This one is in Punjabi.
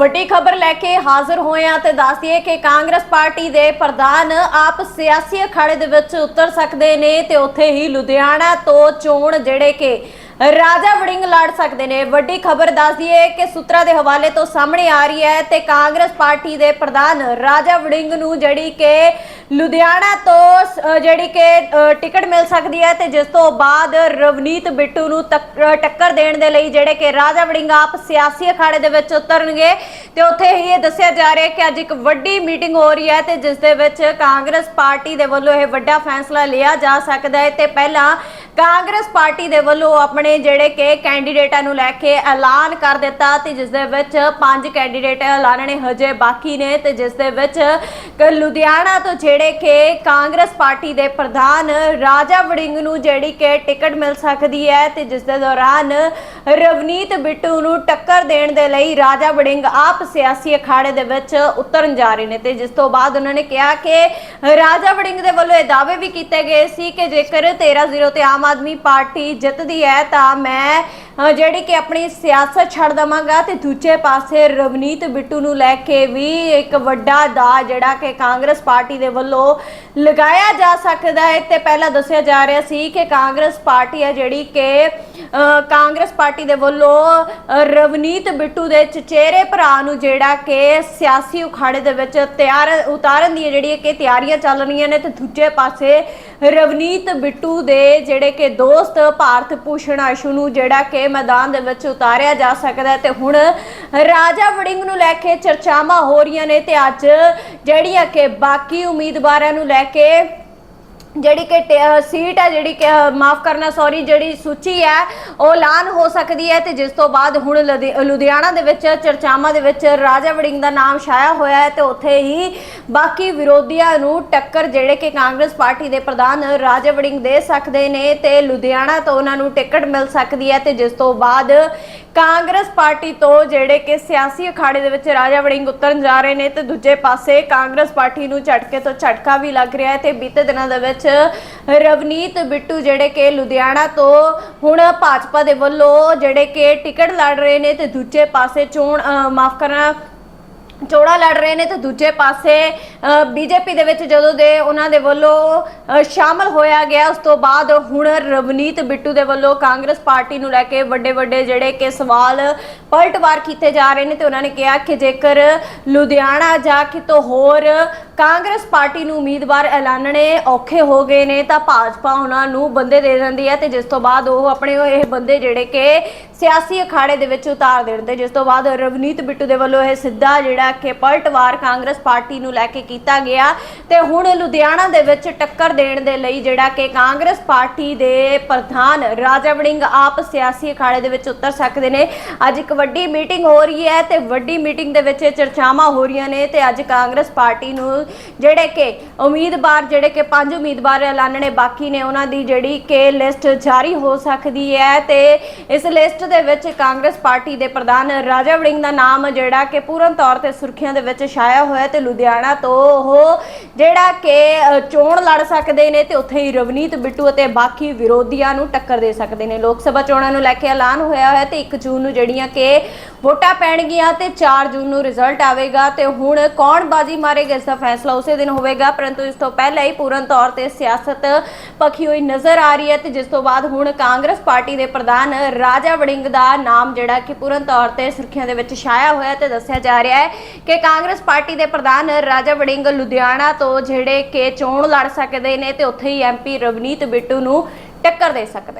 ਵੱਡੀ ਖਬਰ ਲੈ ਕੇ ਹਾਜ਼ਰ ਹੋਏ ਆ ਤੇ ਦੱਸ ਦਈਏ ਕਿ ਕਾਂਗਰਸ ਪਾਰਟੀ ਦੇ ਪ੍ਰਧਾਨ ਆਪ ਸਿਆਸੀ ਅਖਾੜੇ ਦੇ ਵਿੱਚ ਉਤਰ ਸਕਦੇ ਨੇ ਤੇ ਉੱਥੇ ਹੀ ਲੁਧਿਆਣਾ ਤੋਂ ਚੋਣ ਜਿਹੜੇ ਕਿ ਰਾਜਾ ਵੜਿੰਗ ਲੜ ਸਕਦੇ ਨੇ। ਵੱਡੀ ਖਬਰ ਦੱਸ ਦਈਏ ਕਿ ਸੂਤਰਾਂ ਦੇ ਹਵਾਲੇ ਤੋਂ ਸਾਹਮਣੇ ਆ ਰਹੀ ਹੈ ਤੇ ਕਾਂਗਰਸ ਪਾਰਟੀ ਦੇ ਪ੍ਰਧਾਨ ਰਾਜਾ ਵੜਿੰਗ ਨੂੰ ਜਿਹੜੀ ਕਿ ਲੁਧਿਆਣਾ ਤੋਂ ਸ- ਜਿਹੜੀ ਕਿ ਅ, ਟਿਕਟ ਮਿਲ ਸਕਦੀ ਹੈ ਤੇ ਜਿਸ ਤੋਂ ਬਾਅਦ ਰਵਨੀਤ ਬਿੱਟੂ ਨੂੰ ਤੱਕ- ਅ, ਟੱਕਰ ਦੇਣ ਦੇ ਲਈ ਜਿਹੜੇ ਕਿ ਰਾਜਾ ਵੜਿੰਗ ਆਪ ਸਿਆਸੀ ਅਖਾੜੇ ਦੇ ਵਿੱਚ ਉਤਰਨਗੇ। ਤੇ ਉੱਥੇ ਹੀ ਇਹ ਦੱਸਿਆ ਜਾ ਰਿਹਾ ਹੈ ਕਿ ਅੱਜ ਇੱਕ ਵੱਡੀ ਮੀਟਿੰਗ ਹੋ ਰਹੀ ਹੈ ਤੇ ਜਿਸ ਦੇ ਵਿੱਚ ਕਾਂਗਰਸ ਪਾਰਟੀ ਦੇ ਵੱਲੋਂ ਇਹ ਵੱਡਾ ਫੈਸਲਾ ਲਿਆ ਜਾ ਸਕਦਾ ਹੈ। ਤੇ ਪਹਿਲਾਂ ਕਾਂਗਰਸ ਪਾਰਟੀ ਦੇ ਵੱਲੋਂ ਆਪਣੇ ਜਿਹੜੇ ਕਿ ਕੈਂਡੀਡੇਟਾਂ ਨੂੰ ਲੈ ਕੇ ਐਲਾਨ ਕਰ ਦਿੱਤਾ ਤੇ ਜਿਸ ਦੇ ਵਿੱਚ ਪੰਜ ਕੈਂਡੀਡੇਟ ਐਲਾਨਣੇ ਹਜੇ ਬਾਕੀ ਨੇ ਤੇ ਜਿਸ ਦੇ ਵਿੱਚ ਲੁਧਿਆਣਾ ਤੋਂ ਜਿਹੜੇ ਕਿ ਕਾਂਗਰਸ ਪਾਰਟੀ ਦੇ ਪ੍ਰਧਾਨ ਰਾਜਾ ਵੜਿੰਗ ਨੂੰ ਜਿਹੜੀ ਕਿ ਟਿਕਟ ਮਿਲ ਸਕਦੀ ਹੈ ਤੇ ਜਿਸ ਦੇ ਦੌਰਾਨ ਰਵਨੀਤ ਬਿੱਟੂ ਨੂੰ ਟੱਕਰ ਦੇਣ ਦੇ ਲਈ ਰਾਜਾ ਵੜਿੰਗ ਆਪ ਸਿਆਸੀ ਅਖਾੜੇ ਦੇ ਵਿੱਚ ਉਤਰਨ ਜਾ ਰਹੇ ਨੇ ਤੇ ਜਿਸ ਤੋਂ ਬਾਅਦ ਉਹਨਾਂ ਨੇ ਕਿਹਾ ਕਿ ਰਾਜਾ ਵੜਿੰਗ ਦੇ ਵੱਲੋਂ ਇਹ ਦਾਅਵੇ ਵੀ ਕੀਤੇ ਗਏ ਸੀ ਕਿ ਜੇਕਰ 13-0 ਤੇ ਆਮ ਆਦਮੀ ਪਾਰਟੀ ਜਿੱਤਦੀ ਹੈ ਤਾਂ ਮੈਂ ਜਿਹੜੀ ਕਿ ਆਪਣੀ ਸਿਆਸਤ ਛੱਡ ਦਵਾਂਗਾ ਤੇ ਦੂਜੇ ਪਾਸੇ ਰਵਨੀਤ ਬਿੱਟੂ ਨੂੰ ਲੈ ਕੇ ਵੀ ਇੱਕ ਵੱਡਾ ਦਾ ਜਿਹੜਾ ਕਿ ਕਾਂਗਰਸ ਪਾਰਟੀ ਦੇ ਵੱਲੋਂ ਲਗਾਇਆ ਜਾ ਸਕਦਾ ਹੈ। ਤੇ ਪਹਿਲਾਂ ਦੱਸਿਆ ਜਾ ਰਿਹਾ ਸੀ ਕਿ ਕਾਂਗਰਸ ਪਾਰਟੀ ਹੈ ਜਿਹੜੀ ਕਿ ਕਾਂਗਰਸ ਪਾਰਟੀ ਦੇ ਵੱਲੋਂ ਰਵਨੀਤ ਬਿੱਟੂ ਦੇ ਚਚੇਰੇ ਭਰਾ ਨੂੰ ਜਿਹੜਾ ਕਿ ਸਿਆਸੀ ਉਖਾੜੇ ਦੇ ਵਿੱਚ ਤਿਆਰ ਉਤਾਰਨ ਦੀਆਂ ਜਿਹੜੀ ਕਿ ਤਿਆਰੀਆਂ ਚੱਲ ਰਹੀਆਂ ਨੇ ਤੇ ਦੂਜੇ ਪਾਸੇ ਰਵਨੀਤ ਬਿੱਟੂ ਦੇ ਜਿਹੜੇ ਕਿ ਦੋਸਤ ਭਾਰਤ ਭੂਸ਼ਣ ਆਸ਼ੂ ਨੂੰ ਜਿਹੜਾ ਕਿ ਮੈਦਾਨ ਦੇ ਵਿੱਚ ਉਤਾਰਿਆ ਜਾ ਸਕਦਾ ਹੈ ਤੇ ਹੁਣ ਰਾਜਾ ਵੜਿੰਗ ਨੂੰ ਲੈ ਕੇ ਚਰਚਾਵਾਂ ਹੋ ਰਹੀਆਂ ਨੇ ਤੇ ਅੱਜ ਜਿਹੜੀਆਂ ਕਿ ਬਾਕੀ ਉਮੀਦਵਾਰਾਂ ਨੂੰ ਲੈ ਕੇ ਜਿਹੜੀ ਕਿ ਟ- ਸੀਟ ਹੈ ਜਿਹੜੀ ਕਿ ਮਾਫ ਕਰਨਾ ਸੌਰੀ ਜਿਹੜੀ ਸੂਚੀ ਹੈ, ਉਹ ਐਲਾਨ ਹੋ ਸਕਦੀ ਹੈ ਤੇ ਜਿਸ ਤੋਂ ਬਾਅਦ ਹੁਣ ਲੁਧਿ- ਲੁਧਿਆਣਾ ਦੇ ਵਿੱਚ, ਚਰਚਾਵਾਂ ਦੇ ਵਿੱਚ ਰਾਜਾ ਵੜਿੰਗ ਦਾ ਨਾਮ ਛਾਇਆ ਹੋਇਆ ਹੈ ਤੇ ਉੱਥੇ ਹੀ ਬਾਕੀ ਵਿਰੋਧੀਆਂ ਨੂੰ ਟੱਕਰ ਜਿਹੜੇ ਕਿ ਕਾਂਗਰਸ ਪਾਰਟੀ ਦੇ ਪ੍ਰਧਾਨ ਰਾਜਾ ਵੜਿੰਗ ਦੇ ਸਕਦੇ ਨੇ ਤੇ ਲੁਧਿਆਣਾ ਤੋਂ ਉਹਨਾਂ ਨੂੰ ਟਿਕਟ ਮਿਲ ਸਕਦੀ ਹੈ ਤੇ ਜਿਸ ਤੋਂ ਬਾਅਦ ਕਾਂਗਰਸ ਪਾਰਟੀ ਤੋਂ ਜਿਹੜੇ ਕਿ ਸਿਆਸੀ ਅਖਾੜੇ ਦੇ ਵਿੱਚ ਰਾਜਾ ਵੜਿੰਗ ਉਤਰਨ ਜਾ ਰਹੇ ਨੇ ਤੇ ਦੂਜੇ ਪਾਸੇ ਕਾਂਗਰਸ ਪਾਰਟੀ ਨੂੰ ਝਟਕੇ ਤੋਂ ਝਟਕਾ ਵੀ ਲੱਗ ਰਿਹਾ ਹੈ ਤੇ ਬੀਤੇ ਦਿਨਾਂ ਦੇ ਵਿੱਚ ਰਵਨੀਤ ਬਿੱਟੂ ਜਿਹੜੇ ਕਿ ਲੁਧਿਆਣਾ ਤੋਂ ਹੁਣ ਭਾਜਪਾ ਦੇ ਵੱਲੋਂ ਜਿਹੜੇ ਕਿ ਟਿਕਟ ਲੜ ਰਹੇ ਨੇ ਤੇ ਦੂਜੇ ਪਾਸੇ ਚੋਣ ਮਾਫ ਕਰਨਾ ਚੋੜਾ ਲੜ ਰਹੇ ਨੇ ਤੇ ਦੂਜੇ ਪਾਸੇ ਬੀਜੇਪੀ ਦੇ ਵਿੱਚ ਜਦੋਂ ਦੇ ਉਹਨਾਂ ਦੇ ਵੱਲੋਂ ਅ, ਸ਼ਾਮਲ ਹੋਇਆ ਗਿਆ ਉਸ ਤੋਂ ਬਾਅਦ ਹੁਣ ਰਵਨੀਤ ਬਿੱਟੂ ਦੇ ਵੱਲੋਂ ਕਾਂਗਰਸ ਪਾਰਟੀ ਨੂੰ ਲੈ ਕੇ ਵੱਡੇ ਵੱਡੇ ਜਿਹੜੇ ਕਿ ਸਵਾਲ ਪਲਟਵਾਰ ਕੀਤੇ ਜਾ ਰਹੇ ਨੇ ਤੇ ਉਹਨਾਂ ਨੇ ਕਿਹਾ ਕਿ ਜੇਕਰ ਲੁਧਿਆਣਾ ਜਾਂ ਕਿਤੋਂ ਹੋਰ ਕਾਂਗਰਸ ਪਾਰਟੀ ਨੂੰ ਉਮੀਦਵਾਰ ਐਲਾਨਣੇ ਔਖੇ ਹੋ ਗਏ ਨੇ, ਤਾਂ ਭਾਜਪਾ ਉਹਨਾਂ ਨੂੰ ਬੰਦੇ ਦੇ ਦਿੰਦੀ ਹੈ ਤੇ ਜਿਸ ਤੋਂ ਬਾਅਦ ਉਹ ਆਪਣੇ ਇਹ ਬੰਦੇ ਜਿਹੜੇ ਕਿ ਸਿਆਸੀ ਅਖਾੜੇ ਦੇ ਵਿੱਚ ਉਤਾਰ ਦੇਣ ਤੇ ਜਿਸ ਤੋਂ ਬਾਅਦ ਰਵਨੀਤ ਬਿੱਟੂ ਦੇ ਵੱਲੋਂ ਇਹ ਸਿੱਧਾ ਜਿਹੜਾ ਕਿ ਪਲਟਵਾਰ ਕਾਂਗਰਸ ਪਾਰਟੀ ਨੂੰ ਲੈ ਕੇ ਕੀਤਾ ਗਿਆ ਤੇ ਹੁਣ ਲੁਧਿਆਣਾ ਦੇ ਵਿੱਚ ਟੱਕਰ ਦੇਣ ਦੇ ਲਈ ਜਿਹੜਾ ਕਿ ਕਾਂਗਰਸ ਪਾਰਟੀ ਦੇ ਪ੍ਰਧਾਨ ਰਾਜਾ ਵੜਿੰਗ ਆਪ ਸਿਆਸੀ ਅਖਾੜੇ ਦੇ ਵਿੱਚ ਉਤਰ ਸਕਦੇ ਨੇ। ਅੱਜ ਇੱਕ ਵੱਡੀ ਮੀਟਿੰਗ ਹੋ ਰਹੀ ਹੈ ਤੇ ਵੱਡੀ ਮੀਟਿੰਗ ਦੇ ਵਿੱਚ ਚਰਚਾਵਾਂ ਹੋ ਰਹੀਆਂ ਨੇ ਤੇ ਅੱਜ ਕਾਂਗਰਸ ਪਾਰਟੀ ਨੂੰ ਜਿਹੜੇ ਕਿ ਉਮੀਦਵਾਰ, ਜਿਹੜੇ ਕਿ ਪੰਜ ਉਮੀਦਵਾਰ ਐਲਾਨਣੇ ਬਾਕੀ ਨੇ, ਉਹਨਾਂ ਦੀ ਜਿਹੜੀ ਕਿ ਲਿਸਟ ਜਾਰੀ ਹੋ ਸਕਦੀ ਹੈ ਤੇ ਇਸ ਲਿਸਟ ਦੇ ਵਿੱਚ ਕਾਂਗਰਸ ਪਾਰਟੀ ਦੇ ਪ੍ਰਧਾਨ ਰਾਜਾ ਵੜਿੰਗ ਦਾ ਨਾਮ, ਜਿਹੜਾ ਕਿ ਪੂਰਨ ਤੌਰ ਤੇ ਸੁਰਖੀਆਂ ਦੇ ਵਿੱਚ ਛਾਇਆ ਹੋਇਆ ਤੇ ਲੁਧਿਆਣਾ ਤੋਂ ਉਹ ਜਿਹੜਾ ਕਿ ਚੋਣ ਲੜ ਸਕਦੇ ਨੇ ਤੇ ਉੱਥੇ ਹੀ ਰਵਨੀਤ ਬਿੱਟੂ ਅਤੇ ਬਾਕੀ ਵਿਰੋਧੀਆਂ ਨੂੰ ਟੱਕਰ ਦੇ ਸਕਦੇ ਨੇ। ਲੋਕ ਸਭਾ ਚੋਣਾਂ ਨੂੰ ਲੈ ਕੇ ਐਲਾਨ ਹੋਇਆ ਹੋਇਆ ਤੇ 1 ਜੂਨ ਨੂੰ ਜਿਹੜੀਆਂ ਕਿ ਵੋਟਾਂ ਪੈਣਗੀਆਂ ਤੇ 4 ਜੂਨ ਨੂੰ ਰਿਜ਼ਲਟ ਆਵੇਗਾ ਤੇ ਹੁਣ ਕੌਣ ਬਾਜੀ ਮਾਰੇਗਾ ਇਸ ਦਾ ਫੈਸਲਾ ਉਸੇ ਦਿਨ ਹੋਵੇਗਾ, ਪਰੰਤੂ ਇਸ ਤੋਂ ਪਹਿਲਾਂ ਹੀ ਪੂਰਨ ਤੌਰ ਤੇ ਸਿਆਸਤ ਪੱਖੀ ਹੋਈ ਨਜ਼ਰ ਆ ਰਹੀ ਹੈ ਤੇ ਜਿਸ ਤੋਂ ਬਾਅਦ ਹੁਣ ਕਾਂਗਰਸ ਪਾਰਟੀ ਦੇ ਪ੍ਰਧਾਨ ਰਾਜਾ ਵੜਿੰਗ ਦਾ ਨਾਮ ਜਿਹੜਾ ਕਿ ਪੂਰਨ ਤੌਰ ਤੇ ਸੁਰਖੀਆਂ ਦੇ ਵਿੱਚ ਛਾਇਆ ਹੋਇਆ ਤੇ ਦੱਸਿਆ ਜਾ ਰਿਹਾ ਹੈ ਕਿ ਕਾਂਗਰਸ ਪਾਰਟੀ ਦੇ ਪ੍ਰਧਾਨ ਰਾਜਾ ਵੜਿੰਗ ਲੁਧਿਆਣਾ ਤੋਂ ਜਿਹੜੇ ਕਿ ਚੋਣ ਲੜ ਸਕਦੇ ਨੇ ਤੇ ਉੱਥੇ ਹੀ ਐਮਪੀ ਰਵਨੀਤ ਬਿੱਟੂ ਨੂੰ ਟੱਕਰ ਦੇ ਸਕਦੇ